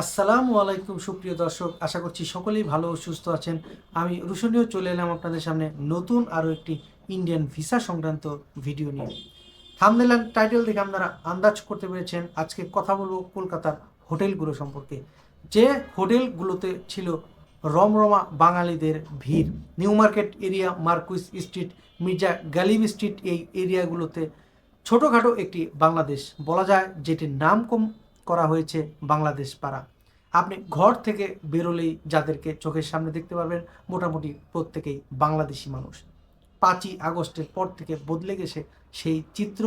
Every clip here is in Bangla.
আসসালামু আলাইকুম, সুপ্রিয় দর্শক। আশা করছি সকলেই ভালো ও সুস্থ আছেন। আমি রুশনীয় চলে এলাম আপনাদের সামনে নতুন আরও একটি ইন্ডিয়ান ভিসা সংক্রান্ত ভিডিও নিয়ে। থামনেল টাইটেল দেখে আপনারা আন্দাজ করতে পেরেছেন। আজকে কথা বলব কলকাতার হোটেলগুলো সম্পর্কে। যে হোটেলগুলোতে ছিল রমরমা বাঙালিদের ভিড়, New Market area, Marquis Street, Mirza Ghalib street এই এরিয়াগুলোতে ছোটোখাটো একটি বাংলাদেশ বলা যায়, যেটির নাম কম করা হয়েছে বাংলাদেশ পাড়া। আপনি ঘর থেকে বেরোলেই যাদেরকে চোখের সামনে দেখতে পারবেন, মোটামুটি প্রত্যেকেই বাংলাদেশি মানুষ। পাঁচই আগস্টের পর থেকে বদলে গেছে সেই চিত্র।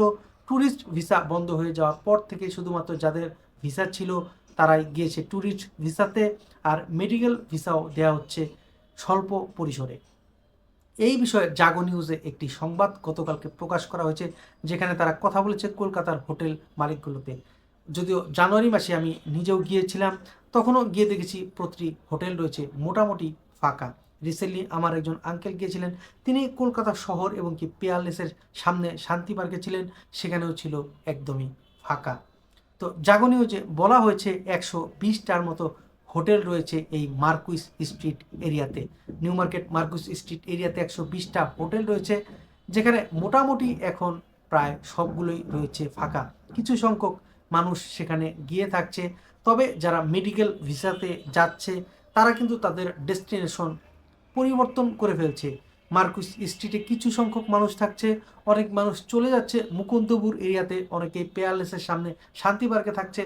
ট্যুরিস্ট ভিসা বন্ধ হয়ে যাওয়ার পর থেকে শুধুমাত্র যাদের ভিসা ছিল, তারাই গিয়েছে ট্যুরিস্ট ভিসাতে আর মেডিকেল ভিসাও দেওয়া হচ্ছে স্বল্প পরিসরে। এই বিষয়ে জাগো নিউজে একটি সংবাদ গতকালকে প্রকাশ করা হয়েছে, যেখানে তারা কথা বলেছে কলকাতার হোটেল মালিকগুলোতে। যদিও জানুয়ারি মাসে আমি নিজেও গিয়েছিলাম, তখনও গিয়ে দেখেছি প্রতিটি হোটেল রয়েছে মোটামুটি ফাঁকা। রিসেন্টলি আমার একজন আঙ্কেল গিয়েছিলেন, তিনি কলকাতা শহর এবং কি পেয়ারলেসের সামনে শান্তি পার্কে ছিলেন, সেখানেও ছিল একদমই ফাঁকা। তো জাগনীয় যে বলা হয়েছে, একশো বিশটার মতো হোটেল রয়েছে এই মার্কুইস স্ট্রিট এরিয়াতে। নিউ মার্কেট মার্কুইস স্ট্রিট এরিয়াতে একশো বিশটা হোটেল রয়েছে, যেখানে মোটামুটি এখন প্রায় সবগুলোই রয়েছে ফাঁকা। কিছু সংখ্যক মানুষ সেখানে গিয়ে থাকছে। তবে যারা মেডিকেল ভিসাতে যাচ্ছে, তারা কিন্তু তাদের ডেস্টিনেশন পরিবর্তন করে ফেলছে। মার্কুস স্ট্রিটে কিছু সংখ্যক মানুষ থাকছে, অনেক মানুষ চলে যাচ্ছে। মুকুন্দপুর এরিয়াতে অনেকে পেয়ারলেসের সামনে শান্তি পার্কে থাকছে।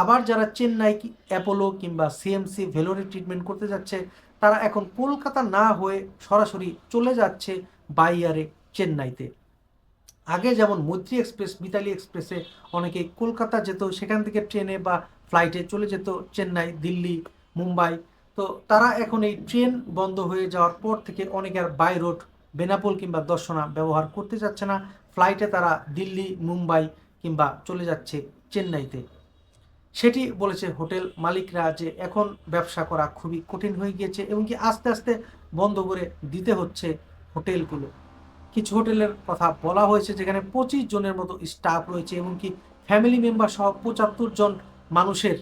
আবার যারা চেন্নাই অ্যাপোলো কিংবা সিএমসি ভেলোরে ট্রিটমেন্ট করতে যাচ্ছে, তারা এখন কলকাতা না হয়ে সরাসরি চলে যাচ্ছে বাইয়ারে, চেন্নাইতে। আগে যেমন মৈত্রী এক্সপ্রেস, মিতালি এক্সপ্রেসে অনেকে কলকাতা যেত, সেখান থেকে ট্রেনে বা ফ্লাইটে চলে যেত, চেন্নাই, দিল্লি, মুম্বাই। তো তারা এখন এই ট্রেন বন্ধ হয়ে যাওয়ার পর থেকে অনেকে আর বাই রোড বেনাপোল কিংবা দর্শনা ব্যবহার করতে যাচ্ছে না। ফ্লাইটে তারা দিল্লি, মুম্বাই কিংবা চলে যাচ্ছে চেন্নাইতে। সেটি বলেছে হোটেল মালিকরা যে এখন ব্যবসা করা খুবই কঠিন হয়ে গিয়েছে এবং কি আস্তে আস্তে বন্ধ করে দিতে হচ্ছে হোটেলগুলো। কিছু হোটেলের কথা বলা হয়েছে, যেখানে পঁচিশ জনের মতো স্টাফ রয়েছে এবং কি ফ্যামিলি মেম্বার সহ পঁচাত্তর জন মানুষের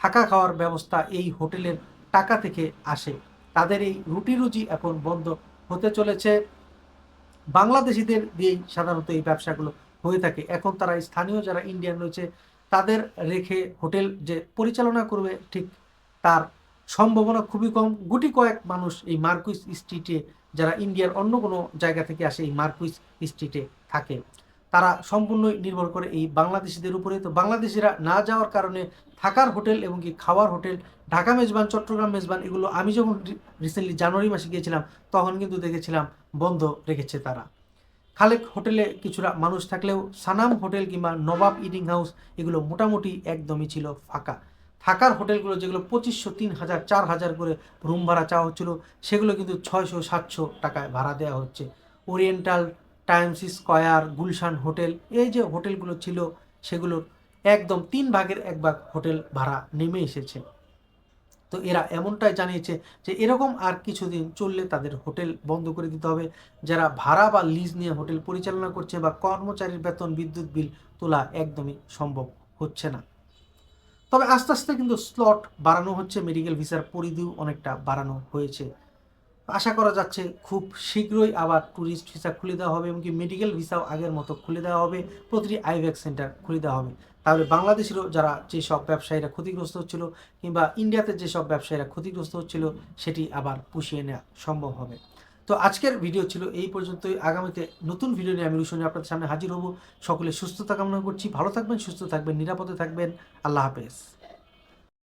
থাকা খাওয়ার ব্যবস্থা এই হোটেলের টাকা থেকে আসে। তাদের এই রুটি রুজি এখন বন্ধ হতে চলেছে। বাংলাদেশিদের দিয়েই সাধারণত এই ব্যবসাগুলো হয়ে থাকে। এখন তারা স্থানীয় যারা ইন্ডিয়ান রয়েছে, তাদের রেখে হোটেল যে পরিচালনা করবে ঠিক তার সম্ভাবনা খুবই কম। গুটি কয়েক মানুষ এই মার্কুইস স্ট্রিটে, যারা ইন্ডিয়ার অন্য কোনো জায়গা থেকে আসে এই মার্কুইস স্ট্রিটে থাকে, তারা সম্পূর্ণই নির্ভর করে এই বাংলাদেশিদের উপরে। তো বাংলাদেশিরা না যাওয়ার কারণে থাকার হোটেল এবং কি খাওয়ার হোটেল, ঢাকা মেজবান, চট্টগ্রাম মেজবান, এগুলো আমি যখন রিসেন্টলি জানুয়ারি মাসে গিয়েছিলাম, তখন কিন্তু দেখেছিলাম বন্ধ রেখেছে তারা। খালেক হোটেলে কিছুটা মানুষ থাকলেও সানাম হোটেল কিংবা নবাব ইডিং হাউস এগুলো মোটামুটি একদমই ছিল ফাঁকা। থাকার হোটেলগুলো যেগুলো পঁচিশশো তিন হাজার চার হাজার করে রুম ভাড়া চাওয়া হচ্ছিল, সেগুলো কিন্তু ছয়শো, সাতশো টাকায় ভাড়া দেওয়া হচ্ছে। Oriental Times Square Gulshan hotel, এই যে হোটেলগুলো ছিল, সেগুলোর একদম তিন ভাগের এক ভাগ হোটেল ভাড়া নেমে এসেছে। তো এরা এমনটাই জানিয়েছে যে এরকম আর কিছুদিন চললে তাদের হোটেল বন্ধ করে দিতে হবে। যারা ভাড়া বা লিজ নিয়ে হোটেল পরিচালনা করছে বা কর্মচারীর বেতন, বিদ্যুৎ, বিল তোলা একদমই সম্ভব হচ্ছে না। তবে আস্তে আস্তে কিন্তু স্লট বাড়ানো হচ্ছে মেডিকেল ভিসার পরিধিও অনেকটা বাড়ানো হয়েছে। আশা করা যাচ্ছে খুব শীঘ্রই আবার ট্যুরিস্ট ভিসা খুলে দেওয়া হবে এমনকি মেডিকেল ভিসাও আগের মতো খুলে দেওয়া হবে, প্রতিটি আইভ্যাক সেন্টার খুলে দেওয়া হবে। তাহলে বাংলাদেশেরও যারা যেসব ব্যবসায়ীরা ক্ষতিগ্রস্ত হচ্ছিল কিংবা ইন্ডিয়াতে যেসব ব্যবসায়ীরা ক্ষতিগ্রস্ত হচ্ছিল, সেটি আবার পুষিয়ে নেওয়া সম্ভব হবে। তো আজকের ভিডিও ছিল এই পর্যন্তই। আগামীতে নতুন ভিডিও নিয়ে আমি রুশনী আপনাদের সামনে হাজির হব। সকলে সুস্থতা কামনা করছি। ভালো থাকবেন, সুস্থ থাকবেন, নিরাপদে থাকবেন। আল্লাহ হাফেজ।